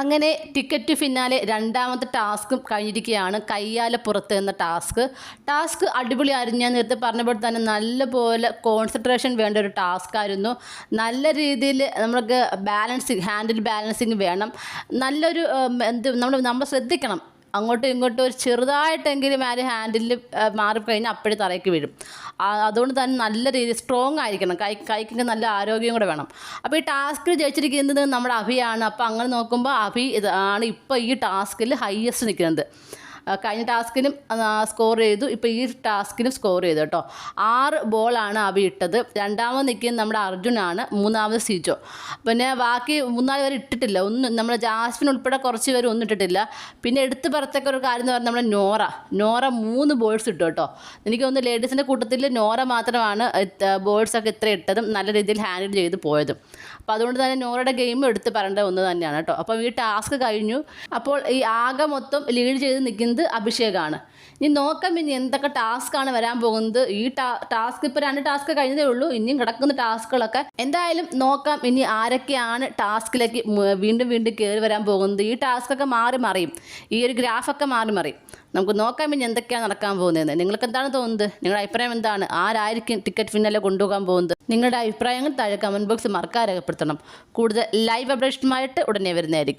അങ്ങനെ ടിക്കറ്റ് ഫിന്നാലെ രണ്ടാമത്തെ ടാസ്ക് കഴിഞ്ഞിരിക്കുകയാണ്. കയ്യാലെ പുറത്ത് എന്ന ടാസ്ക്. ടാസ്ക് അടിപൊളിയായിരുന്നു ഞാൻ നേരത്തെ പറഞ്ഞപ്പോൾ തന്നെ നല്ലപോലെ കോൺസെൻട്രേഷൻ വേണ്ട ഒരു ടാസ്ക് ആയിരുന്നു. നല്ല രീതിയിൽ നമുക്ക് ബാലൻസിങ് ഹാൻഡിൽ ബാലൻസിങ് വേണം. നല്ലൊരു എന്ത് നമ്മൾ നമ്മൾ ശ്രദ്ധിക്കണം. അങ്ങോട്ടും ഇങ്ങോട്ടും ഒരു ചെറുതായിട്ടെങ്കിലും ആ ഒരു ഹാൻഡിൽ മാറിക്കഴിഞ്ഞാൽ അപ്പോഴേ തറയ്ക്ക് വീഴും. അതുകൊണ്ട് തന്നെ നല്ല രീതിയിൽ സ്ട്രോങ് ആയിരിക്കണം. കൈ കൈക്കിന്റെ നല്ല ആരോഗ്യം കൂടെ വേണം. അപ്പോൾ ഈ ടാസ്ക് ജയിച്ചിരിക്കുന്നത് നമ്മുടെ അഭിയാണ്. അപ്പോൾ അങ്ങനെ നോക്കുമ്പോൾ അഭി ഇതാണ് ഇപ്പോൾ ഈ ടാസ്കിൽ ഹയസ്റ്റ് നിൽക്കുന്നത് കഴിഞ്ഞ ടാസ്കിനും സ്കോർ ചെയ്തു. ഇപ്പോൾ ഈ ടാസ്കിനും സ്കോർ ചെയ്തു കേട്ടോ. ആറ് ബോളാണ് അഭി ഇട്ടത്. രണ്ടാമത് നിൽക്കുന്നത് നമ്മുടെ അർജുനാണ് മൂന്നാമത് സിജോ. പിന്നെ ബാക്കി മൂന്നാൽ പേര് ഇട്ടിട്ടില്ല. ഒന്നും നമ്മുടെ ജാസ്മിൻ ഉൾപ്പെടെ കുറച്ച് പേര് ഒന്നും ഇട്ടിട്ടില്ല. പിന്നെ എടുത്തു പറത്തക്ക ഒരു കാര്യം എന്ന് പറഞ്ഞാൽ നമ്മുടെ നോറ. നോറ മൂന്ന് ബോൾസ് ഇട്ടു കേട്ടോ. എനിക്ക് തോന്നുന്നു ലേഡീസിന്റെ കൂട്ടത്തിൽ നോറ മാത്രമാണ് ബോൾസ് ഒക്കെ ഇത്ര ഇട്ടതും നല്ല രീതിയിൽ ഹാൻഡിൽ ചെയ്ത് പോയതും. അപ്പോൾ അതുകൊണ്ട് തന്നെ നോറയുടെ ഗെയിം എടുത്ത് പറയേണ്ട ഒന്ന് തന്നെയാണ് കേട്ടോ. അപ്പോൾ ഈ ടാസ്ക് കഴിഞ്ഞു. അപ്പോൾ ഈ ആകെ മൊത്തം ലീഡ് ചെയ്ത് നിൽക്കുന്നത് അഭിഷേകാണ്? ഇനി നോക്കാം ഇനി എന്തൊക്കെ ടാസ്ക്കാണ് വരാൻ പോകുന്നത്. ഈ ടാസ്ക് ഇപ്പോൾ രണ്ട് ടാസ്ക് കഴിഞ്ഞതേ ഉള്ളൂ. ഇനിയും കിടക്കുന്ന ടാസ്കുകളൊക്കെ എന്തായാലും നോക്കാം ഇനി ആരൊക്കെയാണ് ടാസ്കിലേക്ക് വീണ്ടും വീണ്ടും കയറി വരാൻ പോകുന്നത്. ഈ ടാസ്കൊക്കെ മാറി മറിയും. ഈ ഒരു ഗ്രാഫൊക്കെ മാറി മറിയും. നമുക്ക് നോക്കാം ഇനി എന്തൊക്കെയാണ് നടക്കാൻ പോകുന്നത് നിങ്ങൾക്ക് എന്താണ് തോന്നുന്നത്? നിങ്ങളുടെ അഭിപ്രായം എന്താണ്? ആരായിരിക്കും ടിക്കറ്റ് ഫിന്നലെ കൊണ്ടുപോകാൻ പോകുന്നത്? നിങ്ങളുടെ അഭിപ്രായങ്ങൾ താഴെ കമന്റ് ബോക്സ് മറക്കാൻ രേഖപ്പെടുത്തണം. കൂടുതൽ ലൈവ് അപ്ഡേഷനുമായിട്ട് ഉടനെ വരുന്നതായിരിക്കും.